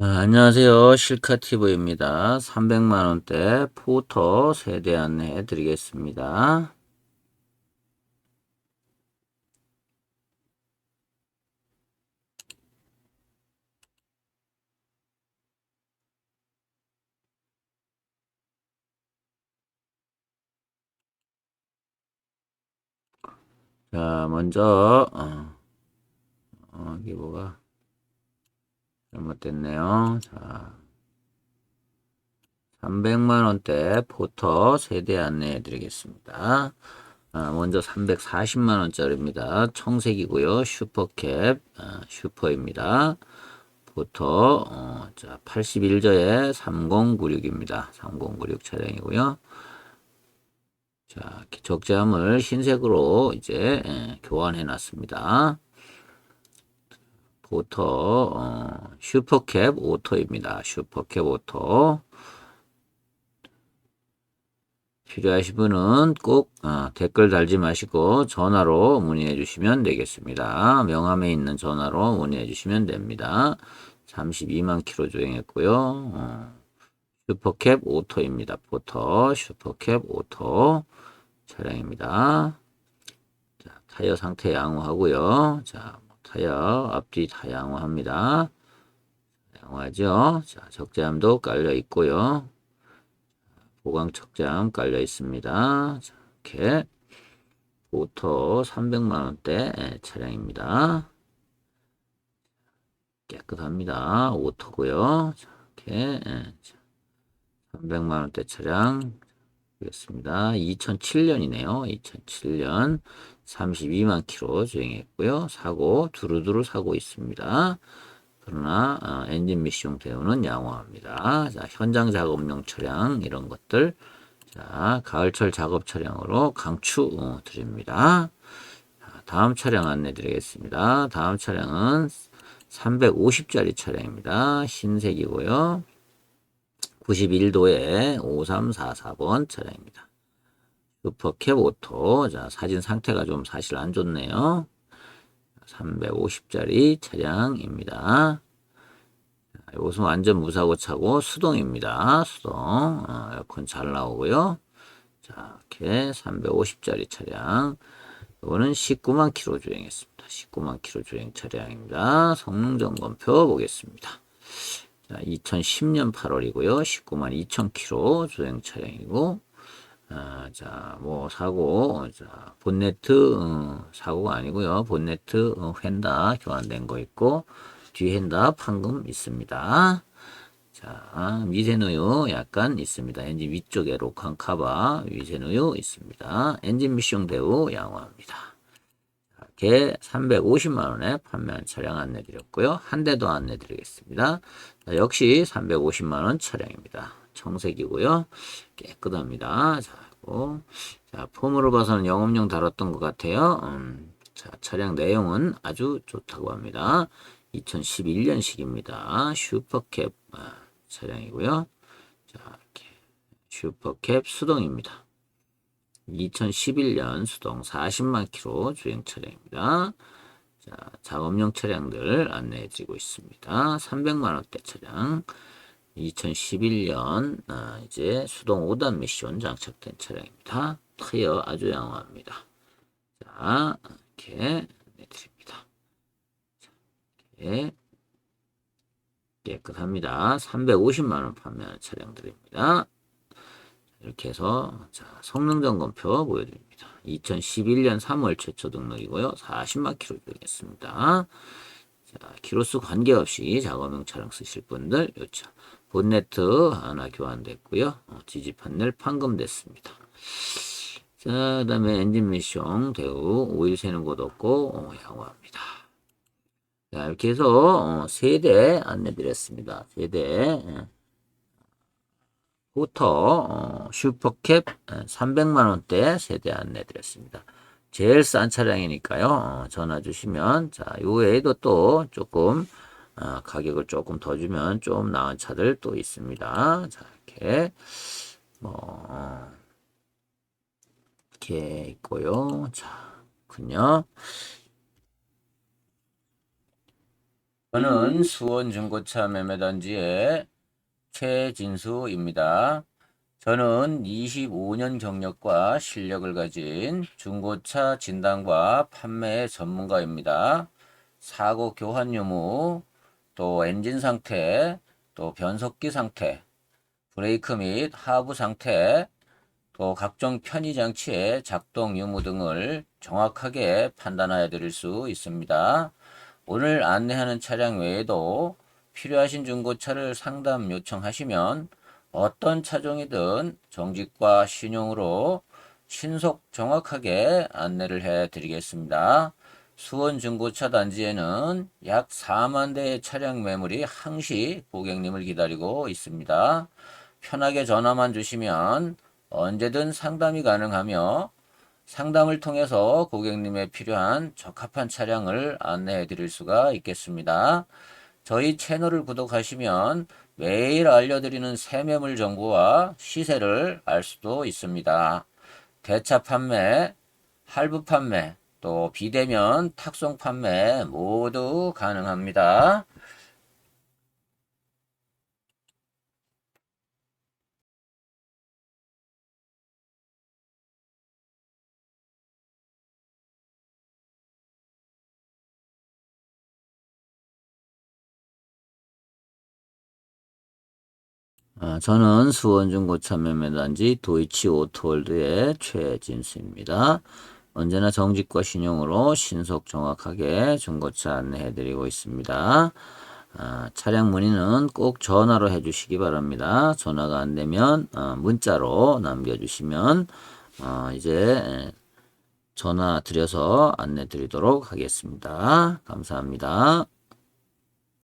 아, 안녕하세요. 실카티브입니다. 300만원대 포터 세대 안내해 드리겠습니다. 자, 먼저, 어, 어, 이게 뭐가 잘못됐네요. 자, 300만원대 포터 세대 안내해 드리겠습니다. 아, 먼저 340만원짜리입니다. 청색이고요. 슈퍼캡, 아, 슈퍼입니다. 포터, 어, 자, 81저에 3096입니다. 3096 차량이고요. 자, 적재함을 흰색으로 이제 예, 교환해 놨습니다. 포터 어, 슈퍼캡 오토입니다. 슈퍼캡 오토 필요하신 분은 꼭 어, 댓글 달지 마시고 전화로 문의해 주시면 되겠습니다. 명함에 있는 전화로 문의해 주시면 됩니다. 32만 킬로 주행했고요. 어, 슈퍼캡 오토입니다. 포터 슈퍼캡 오토 차량입니다. 자, 타이어 상태 양호하고요. 자, 타이어 앞뒤 다 양호합니다. 양호하죠. 자, 적재함도 깔려 있고요. 보강 척장 깔려 있습니다. 자, 이렇게 오토 300만 원대 차량입니다. 깨끗합니다. 오토고요. 자, 이렇게 300만 원대 차량 되겠습니다. 2007년이네요. 2007년 32만 킬로 주행했고요. 사고 두루두루 사고 있습니다. 그러나 어, 엔진 미시용 대우는 양호합니다. 자, 현장 작업용 차량 이런 것들 자, 가을철 작업 차량으로 강추 어, 드립니다. 자, 다음 차량 안내 드리겠습니다. 다음 차량은 350짜리 차량입니다. 흰색이고요. 91도에 5344번 차량입니다. 슈퍼캡 오토. 자, 사진 상태가 좀 사실 안 좋네요. 350짜리 차량입니다. 이것은 완전 무사고 차고 수동입니다. 수동. 어, 에어컨 잘 나오고요. 자, 이렇게 350짜리 차량. 이거는 19만 킬로 주행했습니다. 19만 킬로 주행 차량입니다. 성능 점검표 보겠습니다. 자, 2010년 8월이고요. 19만 2천 킬로 주행 차량이고 아, 자, 뭐 사고, 자, 본네트 어, 사고가 아니고요. 본네트 어, 휀다 교환된 거 있고 뒤 휀다 판금 있습니다. 자, 미세누유 약간 있습니다. 엔진 위쪽에 로칸 카바 미세누유 있습니다. 엔진 미션 대우 양호합니다. 이렇게 350만 원에 판매한 차량 안내 드렸고요. 한대더 안내 드리겠습니다. 역시 350만 원 차량입니다. 청색이고요. 깨끗합니다. 자, 고 자, 폼으로 봐서는 영업용 다뤘던 것 같아요. 음, 자, 차량 내용은 아주 좋다고 합니다. 2011년식입니다. 슈퍼캡 아, 차량이고요. 자, 이렇게 슈퍼캡 수동입니다. 2011년 수동 40만 킬로 주행 차량입니다. 자, 작업용 차량들 안내해 드리고 있습니다. 300만 원대 차량. 2011년 아, 이제 수동 5단 미션 장착된 차량입니다. 타이어 아주 양호합니다. 자, 이렇게 내드립니다. 이렇게 깨끗합니다. 350만 원 판매하는 차량들입니다. 이렇게 해서 자, 성능 점검표 보여드립니다. 2011년 3월 최초 등록이고요. 40만 킬로 되겠습니다. 자, 키로수 관계없이 작업용 차량 쓰실 분들 요차 본네트 하나 교환됐고요. 어, 지지 판넬 판금됐습니다. 자, 그 다음에 엔진 미션 대우 오일 새는 곳 없고 어, 양호합니다. 자, 이렇게 해서 어, 세대 안내 드렸습니다. 세대 포터 어, 슈퍼캡 300만원대 세대 안내 드렸습니다. 제일 싼 차량이니까요. 어, 전화 주시면 자, 요 외에도 또 조금 어, 가격을 조금 더 주면 좀 나은 차들 또 있습니다. 자, 이렇게 뭐 이렇게 있고요. 자, 군요. 저는 수원 중고차 매매 단지의 최진수입니다. 저는 25년 경력과 실력을 가진 중고차 진단과 판매 전문가입니다. 사고 교환 유무, 또 엔진 상태, 또 변속기 상태, 브레이크 및 하부 상태, 또 각종 편의 장치의 작동 유무 등을 정확하게 판단하여 드릴 수 있습니다. 오늘 안내하는 차량 외에도 필요하신 중고차를 상담 요청하시면 어떤 차종이든 정직과 신용으로 신속 정확하게 안내를 해 드리겠습니다. 수원 중고차 단지에는 약 4만 대의 차량 매물이 항시 고객님을 기다리고 있습니다. 편하게 전화만 주시면 언제든 상담이 가능하며 상담을 통해서 고객님의 필요한 적합한 차량을 안내해 드릴 수가 있겠습니다. 저희 채널을 구독하시면 매일 알려드리는 새매물 정보와 시세를 알 수도 있습니다. 대차 판매, 할부 판매, 또 비대면 탁송 판매 모두 가능합니다. 저는 수원중고차 매매단지 도이치 오토월드의 최진수입니다. 언제나 정직과 신용으로 신속 정확하게 중고차 안내해드리고 있습니다. 아, 차량 문의는 꼭 전화로 해주시기 바랍니다. 전화가 안 되면 어, 문자로 남겨주시면 어, 이제 전화 드려서 안내 드리도록 하겠습니다. 감사합니다.